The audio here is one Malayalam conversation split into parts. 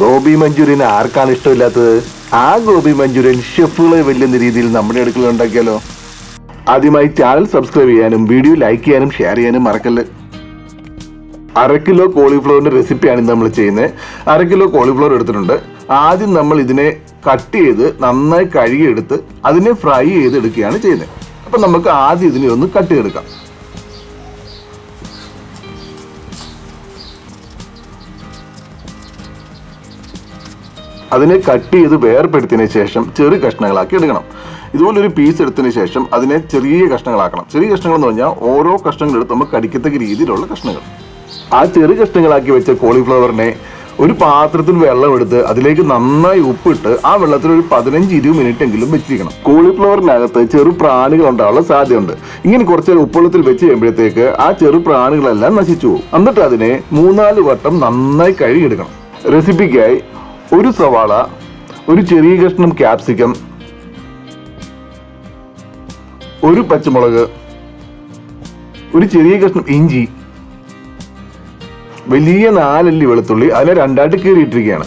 ഗോപി മഞ്ചൂരിയൻ ആർക്കാണ് ഇഷ്ടമില്ലാത്തത്? ആ ഗോപി മഞ്ചൂരിയൻ ഷെഫുകളെ വെല്ലുന്ന രീതിയിൽ നമ്മുടെ അടുക്കള ഉണ്ടാക്കിയാലോ? ആദ്യമായി ചാനൽ സബ്സ്ക്രൈബ് ചെയ്യാനും വീഡിയോ ലൈക്ക് ചെയ്യാനും ഷെയർ ചെയ്യാനും മറക്കല്ല്? അര കിലോ കോളിഫ്ലവറിന്റെ റെസിപ്പിയാണ് ഇന്ന് നമ്മൾ ചെയ്യുന്നത്. അര കിലോ കോളിഫ്ലവർ എടുത്തിട്ടുണ്ട്. ആദ്യം നമ്മൾ ഇതിനെ കട്ട് ചെയ്ത് നന്നായി കഴുകിയെടുത്ത് അതിനെ ഫ്രൈ ചെയ്ത് ചെയ്തെടുക്കുകയാണ് ചെയ്യുന്നത്. അപ്പം നമുക്ക് ആദ്യം ഇതിനെ ഒന്ന് കട്ട് ചെയ്തെടുക്കാം. അതിനെ കട്ട് ചെയ്ത് വേർപ്പെടുത്തിയതിനു ശേഷം ചെറിയ കഷ്ണങ്ങളാക്കി എടുക്കണം. ഇതുപോലെ ഒരു പീസ് എടുത്തതിന് ശേഷം അതിനെ ചെറിയ കഷ്ണങ്ങളാക്കണം. ചെറിയ കഷ്ണങ്ങൾ എന്ന് പറഞ്ഞാൽ ഓരോ കഷ്ണങ്ങൾ എടുത്ത് നമുക്ക് കടിക്കത്തക്ക രീതിയിലുള്ള കഷ്ണങ്ങൾ. ആ ചെറു കഷ്ണങ്ങളാക്കി വെച്ച കോളിഫ്ലവറിനെ ഒരു പാത്രത്തിൽ വെള്ളം എടുത്ത് അതിലേക്ക് നന്നായി ഉപ്പിട്ട് ആ വെള്ളത്തിൽ ഒരു പതിനഞ്ച് ഇരുപത് മിനിറ്റ് എങ്കിലും വെച്ചിരിക്കണം. കോളിഫ്ലവറിനകത്ത് ചെറു പ്രാണികൾ ഉണ്ടാവാനുള്ള സാധ്യതയുണ്ട്. ഇങ്ങനെ കുറച്ച് ഉപ്പുള്ളത്തിൽ വെച്ച് കഴിയുമ്പോഴത്തേക്ക് ആ ചെറു പ്രാണികളെല്ലാം നശിച്ചു പോകും. എന്നിട്ട് അതിനെ മൂന്നാൽ വട്ടം നന്നായി കഴുകിയെടുക്കണം. റെസിപ്പിക്കായി ഒരു സവാള ഒരു ചെറിയ കഷ്ണം ക്യാപ്സിക്കം ഒരു പച്ചമുളക് ഒരു ചെറിയ കഷ്ണം ഇഞ്ചി വലിയ നാലല്ലി വെളുത്തുള്ളി അതിനെ രണ്ടായിട്ട് കീറിയിട്ടിരിക്കുകയാണ്.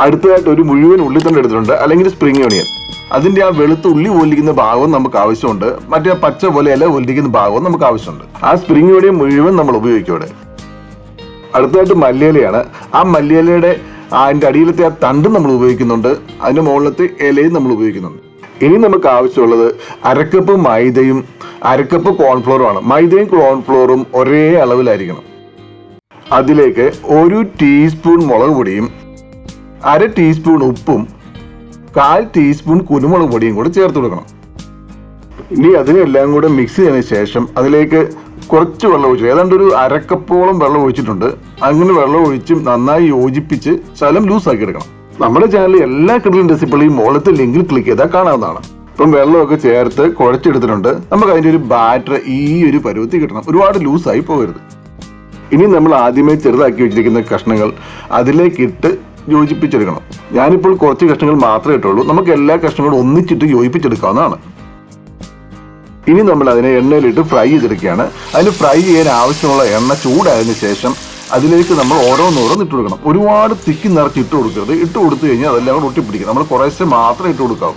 അടുത്തതായിട്ട് ഒരു മുഴുവൻ ഉള്ളി തന്നെ എടുത്തിട്ടുണ്ട് അല്ലെങ്കിൽ സ്പ്രിംഗ് ഓണിയൻ അതിന്റെ ആ വെളുത്ത ഉള്ളി ഒല്ലിക്കുന്ന ഭാഗവും നമുക്ക് ആവശ്യമുണ്ട്. മറ്റേ പച്ച പോലെ ഇല ഒല്ലിക്കുന്ന ഭാഗവും നമുക്ക് ആവശ്യമുണ്ട്. ആ സ്പ്രിംഗ് ഓണിയൻ മുഴുവൻ നമ്മൾ ഉപയോഗിക്കും അടുത്തതായിട്ട് മല്ലിയിലയാണ്. ആ മല്ലിയിലയുടെ അതിന്റെ അടിയിലത്തെ ആ തണ്ടും നമ്മൾ ഉപയോഗിക്കുന്നുണ്ട്. അതിന്റെ മുകളിലത്തെ ഇലയും നമ്മൾ ഉപയോഗിക്കുന്നുണ്ട്. ഇനി നമുക്ക് ആവശ്യമുള്ളത് അരക്കപ്പ് മൈദയും അരക്കപ്പ് കോൺഫ്ലോറും ആണ്. മൈദയും കോൺഫ്ലോറും ഒരേ അളവിലായിരിക്കണം. അതിലേക്ക് ഒരു ടീസ്പൂൺ മുളക് പൊടിയും അര ടീസ്പൂൺ ഉപ്പും കാൽ ടീസ്പൂൺ കുരുമുളക് പൊടിയും കൂടെ ചേർത്ത് കൊടുക്കണം. ഇനി അതിനെല്ലാം കൂടെ മിക്സ് ചെയ്തതിന് ശേഷം അതിലേക്ക് കുറച്ച് വെള്ളം ഒഴിച്ചു. ഏതാണ്ട് ഒരു അരക്കപ്പോളം വെള്ളം ഒഴിച്ചിട്ടുണ്ട്. അങ്ങനെ വെള്ളം ഒഴിച്ച് നന്നായി യോജിപ്പിച്ച് ശലം ലൂസാക്കി എടുക്കണം. നമ്മുടെ ചാനലിൽ എല്ലാ കിടലും റെസിപ്പികളും മുകളിലത്തെ ലിങ്കിൽ ക്ലിക്ക് ചെയ്താൽ കാണാവുന്നതാണ്. ഇപ്പം വെള്ളമൊക്കെ ചേർത്ത് കുഴച്ചെടുത്തിട്ടുണ്ട്. നമുക്ക് അതിന്റെ ഒരു ബാറ്റർ ഈ ഒരു പരുവത്തിൽ കിട്ടണം. ഒരുപാട് ലൂസായി പോകരുത്. ഇനി നമ്മൾ ആദ്യമേ ചെറുതാക്കി വെച്ചിരിക്കുന്ന കഷ്ണങ്ങൾ അതിലേക്ക് ഇട്ട് യോജിപ്പിച്ചെടുക്കണം. ഞാനിപ്പോൾ കുറച്ച് കഷ്ണങ്ങൾ മാത്രമേ ഇട്ടുള്ളൂ. നമുക്ക് എല്ലാ കഷ്ണങ്ങളും ഒന്നിച്ചിട്ട് യോജിപ്പിച്ചെടുക്കാവുന്നതാണ്. ഇനി നമ്മൾ അതിനെ എണ്ണയിലിട്ട് ഫ്രൈ ചെയ്തെടുക്കുകയാണ്. അതിന് ഫ്രൈ ചെയ്യാൻ ആവശ്യമുള്ള എണ്ണ ചൂടായതിനു ശേഷം അതിലേക്ക് നമ്മൾ ഓരോന്നോരോന്ന് ഇട്ട് കൊടുക്കണം. ഒരുപാട് തിക്കി നിറച്ച് ഇട്ട് കൊടുക്കരുത്. ഇട്ട് കൊടുത്തു കഴിഞ്ഞാൽ അതെല്ലാം കൂടെ ഒട്ടിപ്പിടിക്കും. നമ്മൾ കുറേശ്ശെ മാത്രമേ ഇട്ട് കൊടുക്കാവൂ.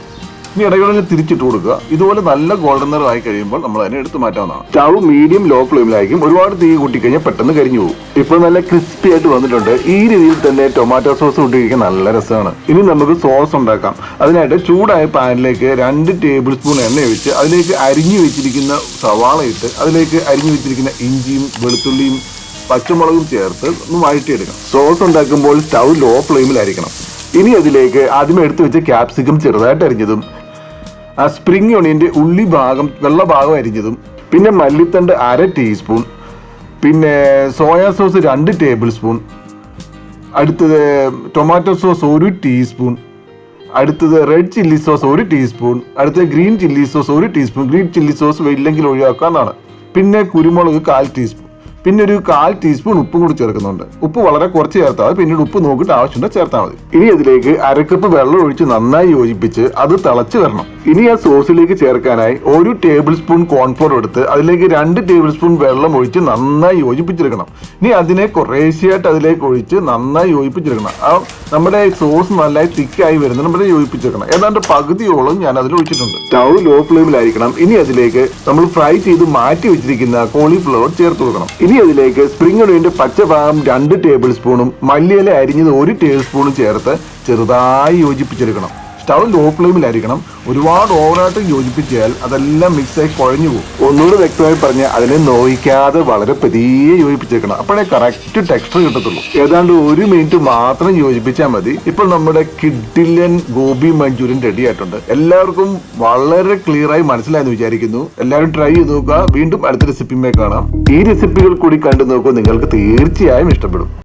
ഇനി ഇടകളിൽ തിരിച്ചിട്ട് കൊടുക്കുക. ഇതുപോലെ നല്ല ഗോൾഡൻ നിറം ആയി കഴിയുമ്പോൾ നമ്മൾ അതിനെ എടുത്ത് മാറ്റാവുന്നതാണ്. സ്റ്റൗ മീഡിയം ലോ ഫ്ലെയിമിലായിരിക്കും ഒരുപാട് തീ കൂട്ടിക്കഴിഞ്ഞാൽ പെട്ടെന്ന് കരിഞ്ഞു പോകും. ഇപ്പോൾ നല്ല ക്രിസ്പി ആയിട്ട് വന്നിട്ടുണ്ട്. ഈ രീതിയിൽ തന്നെ ടൊമാറ്റോ സോസ് കൂട്ടിയിരിക്കാൻ നല്ല രസമാണ്. ഇനി നമുക്ക് സോസ് ഉണ്ടാക്കാം. അതിനായിട്ട് ചൂടായ പാനിലേക്ക് രണ്ട് ടേബിൾ സ്പൂൺ എണ്ണ ഒഴിച്ച് അതിലേക്ക് അരിഞ്ഞു വെച്ചിരിക്കുന്ന സവാള ഇട്ട് അതിലേക്ക് അരിഞ്ഞു വെച്ചിരിക്കുന്ന ഇഞ്ചിയും വെളുത്തുള്ളിയും പച്ചമുളകും ചേർത്ത് ഒന്ന് വഴറ്റിയെടുക്കണം. സോസ് ഉണ്ടാക്കുമ്പോൾ സ്റ്റൗ ലോ ഫ്ലെയിമിലായിരിക്കണം ഇനി അതിലേക്ക് ആദ്യം എടുത്തു വെച്ച ക്യാപ്സിക്കം ചെറുതായിട്ട് അരിഞ്ഞതും ആ സ്പ്രിംഗ് ഒണിയന്റെ ഉള്ളി ഭാഗം വെള്ള ഭാഗം അരിഞ്ഞതും പിന്നെ മല്ലിത്തണ്ട് അര ടീസ്പൂൺ പിന്നെ സോയാ സോസ് രണ്ട് ടേബിൾ സ്പൂൺ അടുത്തത് ടൊമാറ്റോ സോസ് ഒരു ടീസ്പൂൺ അടുത്തത് റെഡ് ചില്ലി സോസ് ഒരു ടീസ്പൂൺ അടുത്തത് ഗ്രീൻ ചില്ലി സോസ് ഒരു ടീസ്പൂൺ ഗ്രീൻ ചില്ലി സോസ് ഇല്ലെങ്കിൽ ഒഴിവാക്കാന്നാണ്. പിന്നെ കുരുമുളക് കാൽ ടീസ്പൂൺ പിന്നെ ഒരു കാൽ ടീസ്പൂൺ ഉപ്പും കൂടി ചേർക്കുന്നുണ്ട്. ഉപ്പ് വളരെ കുറച്ച് ചേർത്താൽ പിന്നീട് ഉപ്പ് നോക്കിയിട്ട് ആവശ്യമുണ്ട് ചേർത്താൽ മതി. ഇനി അതിലേക്ക് അരക്കപ്പ് വെള്ളം ഒഴിച്ച് നന്നായി യോജിപ്പിച്ച് അത് തിളച്ച് വരണം. ഇനി ആ സോസിലേക്ക് ചേർക്കാനായി ഒരു ടേബിൾ സ്പൂൺ കോൺഫ്ലോർ എടുത്ത് അതിലേക്ക് രണ്ട് ടേബിൾ സ്പൂൺ വെള്ളം ഒഴിച്ച് നന്നായി യോജിപ്പിച്ചെടുക്കണം. ഇനി അതിനെ കുറേശ്ശെയായിട്ട് അതിലേക്ക് ഒഴിച്ച് നന്നായി യോജിപ്പിച്ചെടുക്കണം. ആ നമ്മുടെ സോസ് നന്നായി തിക്കായി വരുന്നത് നമ്മുടെ യോജിപ്പിച്ചെടുക്കണം. ഏതാണ്ട് പകുതിയോളം ഞാൻ അതിൽ ഒഴിച്ചിട്ടുണ്ട്. സ്റ്റൗ ലോ ഫ്ലെയിമിലായിരിക്കണം ഇനി അതിലേക്ക് നമ്മൾ ഫ്രൈ ചെയ്ത് മാറ്റി വെച്ചിരിക്കുന്ന കോളിഫ്ലവർ ചേർത്ത് കൊടുക്കണം. ഇനി അതിലേക്ക് സ്പ്രിംഗ് ഒണിയന്റെ പച്ചഭാഗം രണ്ട് ടേബിൾ സ്പൂണും മല്ലിയില അരിഞ്ഞത് ഒരു ടേബിൾ സ്പൂണും ചേർത്ത് ചെറുതായി യോജിപ്പിച്ചെടുക്കണം. സ്റ്റൗ ലോ ഫ്ലെയിമിലായിരിക്കണം ഒരുപാട് ഓവറായിട്ട് യോജിപ്പിച്ചാൽ അതെല്ലാം മിക്സായി കുഴഞ്ഞു പോകും. ഒന്നുകൂടെ വ്യക്തമായി പറഞ്ഞാൽ അതിനെ നോയിക്കാതെ വളരെ പതിയെ യോജിപ്പിച്ചേക്കണം. അപ്പോഴേ കറക്റ്റ് ടെക്സ്ചർ കിട്ടത്തുള്ളൂ. ഏതാണ്ട് ഒരു മിനിറ്റ് മാത്രം യോജിപ്പിച്ചാൽ മതി. ഇപ്പോൾ നമ്മുടെ കിഡിലൻ ഗോപി മഞ്ചൂരിയൻ റെഡി ആയിട്ടുണ്ട്. എല്ലാവർക്കും വളരെ ക്ലിയർ ആയി മനസ്സിലായെന്ന് വിചാരിക്കുന്നു. എല്ലാവരും ട്രൈ ചെയ്ത് നോക്കുക. വീണ്ടും അടുത്ത റെസിപ്പിയുമായി കാണാം. ഈ റെസിപ്പികൾ കൂടി കണ്ടു നോക്കൂ നിങ്ങൾക്ക് തീർച്ചയായും ഇഷ്ടപ്പെടും.